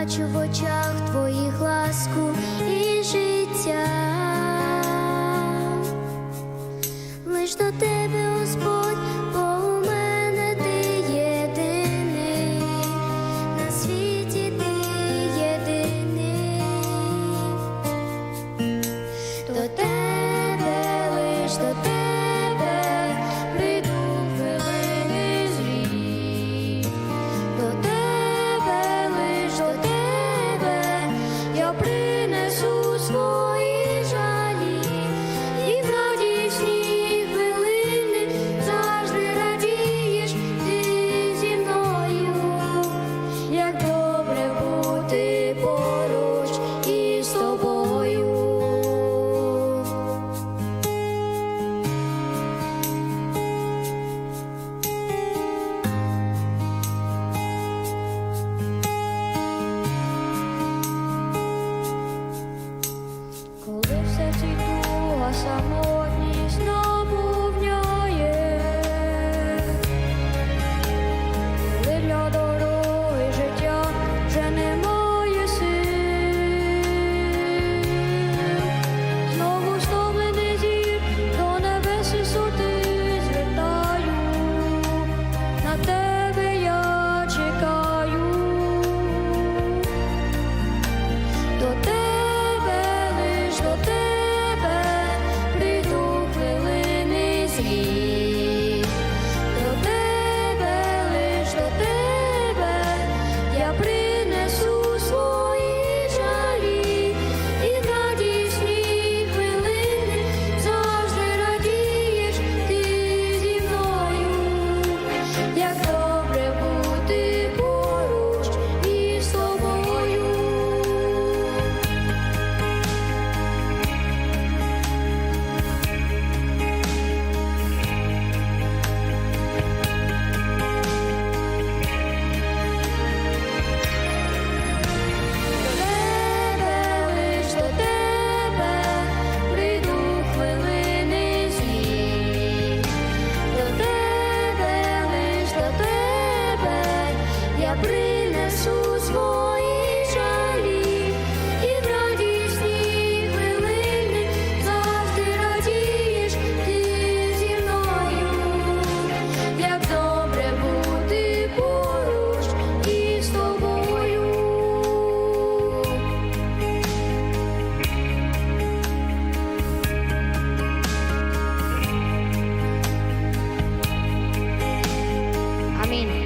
бачу в очах твоїх ласку і життя. Лиш до тебе, Господь, бо у мене ти єдиний, на світі ти єдиний. До тебе, лиш до тебе, summer mean.